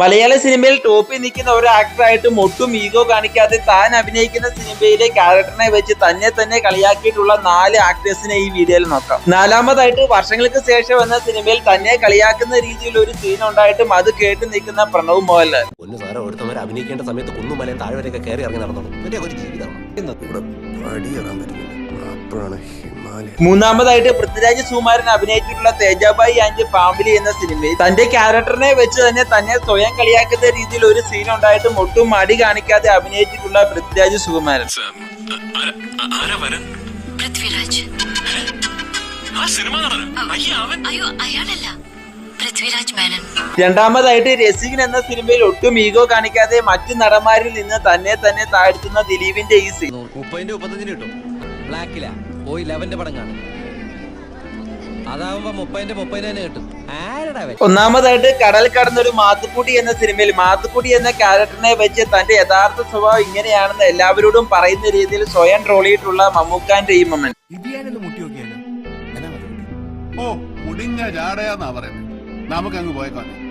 മലയാള സിനിമയിൽ ടോപ്പിൽ നിൽക്കുന്ന ഒരു ആക്ടറായിട്ടും ഒട്ടും ഈഗോ കാണിക്കാതെ താൻ അഭിനയിക്കുന്ന സിനിമയിലെ ക്യാരക്ടറിനെ വെച്ച് തന്നെ തന്നെ കളിയാക്കിയിട്ടുള്ള നാല് ആക്ടേഴ്സിനെ ഈ വീഡിയോയിൽ നോക്കാം. നാലാമതായിട്ട് വർഷങ്ങൾക്ക് ശേഷം എന്ന സിനിമയിൽ തന്നെ കളിയാക്കുന്ന രീതിയിൽ ഒരു സീൻ ഉണ്ടായിട്ടും അത് കേട്ട് നിൽക്കുന്ന പ്രണവ് മോഹൻലാൽ. അഭിനയിക്കേണ്ട സമയത്ത് കുന്നുമലയും താഴ്വരയൊക്കെ കയറി ഇറങ്ങി നടന്നു ജീവിതമാണ്. പടിയേറാൻ പറ്റുന്നില്ല അപ്പോഴാണ് ഹിമാലയ മൂന്നാമതായിട്ട് പൃഥ്വിരാജ് സുമാരൻ അഭിനയിച്ചിട്ടുള്ള തേജാബായി ആൻഡ് ഫാമിലി എന്ന സിനിമയിൽ തന്റെ ക്യാരക്ടറിനെ വെച്ച് തന്നെ തന്നെ സ്വയം കളിയാക്കുന്ന രീതിയിൽ ഒരു സീൻ ഉണ്ടായിട്ട് ഒട്ടും മടി കാണിക്കാതെ അഭിനയിച്ചിട്ടുള്ള പൃഥ്വിരാജ് സുകുമാരൻ. പൃഥ്വിരാജ്. അയ്യോ അയാളല്ല. പൃഥ്വിരാജ് മേനൻ. രണ്ടാമതായിട്ട് രസികൻ എന്ന സിനിമയിൽ ഒട്ടും ഈഗോ കാണിക്കാതെ മറ്റു നടന്മാരിൽ നിന്ന് തന്നെ തന്നെ താഴ്ത്തുന്ന ദിലീപിന്റെ ഈ സീൻ മുപ്പതിന്റെ മുപ്പത്തഞ്ചിന് കിട്ടും. ബ്ലാക്കിലാ. പോയി ലെവന്റെ പടം കാണും. ഒന്നാമതായിട്ട് കടൽ കടന്നൊരു മാത്തുക്കുട്ടി എന്ന സിനിമയിൽ മാത്തുക്കുട്ടി എന്ന ക്യാരക്ടറിനെ വെച്ച് തന്റെ യഥാർത്ഥ സ്വഭാവം ഇങ്ങനെയാണെന്ന് എല്ലാവരോടും പറയുന്ന രീതിയിൽ സ്വയം ട്രോളിയിട്ടുള്ള മമ്മൂക്കാന്റെ ഈ മൊമെന്റ് ഓ മുടിഞ്ഞ ജാടയാന്നാ പറയുന്നത്. നമുക്കങ്ങ് പോയേക്കാണ്